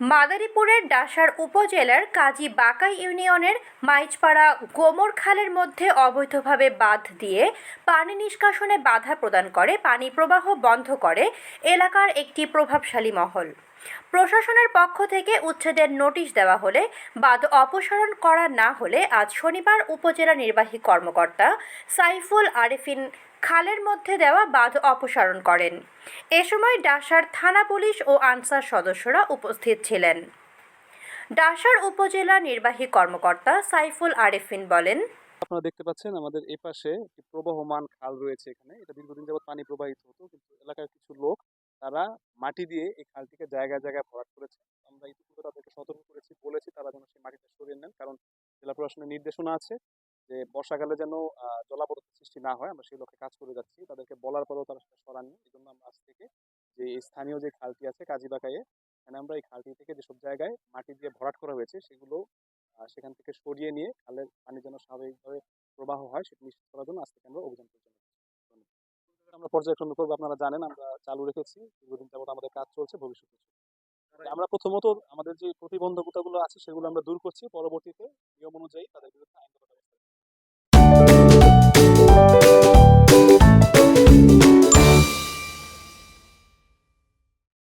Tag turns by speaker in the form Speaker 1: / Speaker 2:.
Speaker 1: মাদারীপুরের ডাসার উপজেলার কাজী বাকাই ইউনিয়নের মাইজপাড়া গোমর খালের মধ্যে অবৈধভাবে বাঁধ দিয়ে পানি নিষ্কাশনে বাধা প্রদান করে, পানি প্রবাহ বন্ধ করে এলাকার একটি প্রভাবশালী মহল। প্রশাসনের পক্ষ থেকে উচ্ছেদের নোটিশ দেওয়া হলে, বাঁধ অপসারণ করা না হলে আজ শনিবার উপজেলা নির্বাহী কর্মকর্তা সাইফুল আরেফিন খালের মধ্যে দেওয়া বাঁধ অপসারণ করেন। এ সময় ডাসার থানা পুলিশ ও আনসার সদস্যরা উপস্থিত ছিলেন। ডাসার উপজেলা নির্বাহী কর্মকর্তা সাইফুল আরেফিন বলেন,
Speaker 2: আপনারা দেখতে পাচ্ছেন আমাদের এই পাশে প্রবাহমান খাল রয়েছে এখানে। এটা দীর্ঘদিন যাবত পানি প্রবাহিত হতো, কিন্তু এলাকার কিছু লোক তারা মাটি দিয়ে এই খালটিকে জায়গায় জায়গায় ভরাট করেছে। আমরা ইতিপূর্বে তাদেরকে সতর্ক করেছি, বলেছি তারা যেন সেই মাটিটা সরিয়ে নেন, কারণ জেলা প্রশাসনের নির্দেশনা আছে। যে বর্ষাকালে যেন জলাবদ্ধতা সৃষ্টি না হয়, আমরা সেই লক্ষ্যে কাজ করে যাচ্ছি। তাদেরকে বলার পরেও তারা সেটা সরাননি এই জন্য আমরা আজ থেকে যে স্থানীয় যে খালটি আছে কাজীবাকায়ে এখানে আমরা এই খালটি থেকে যেসব জায়গায় মাটি দিয়ে ভরাট করা হয়েছে, সেগুলো সেখান থেকে সরিয়ে নিয়ে খালের পানি যেন স্বাভাবিকভাবে প্রবাহ হয়, সেটা নিশ্চিত করার জন্য আজ থেকে আমরা অভিযান পরিচালনা করছি। আমরা পর্যবেক্ষণ করব, আপনারা জানেন, আমরা চালু রেখেছি। দীর্ঘদিন যাবত আমাদের কাজ চলছে ভবিষ্যতে আমরা প্রথমত আমাদের যে প্রতিবন্ধকতাগুলো আছে, সেগুলো আমরা দূর করছি। পরবর্তীতে নিয়ম অনুযায়ী তাদের বিরুদ্ধে আইনগত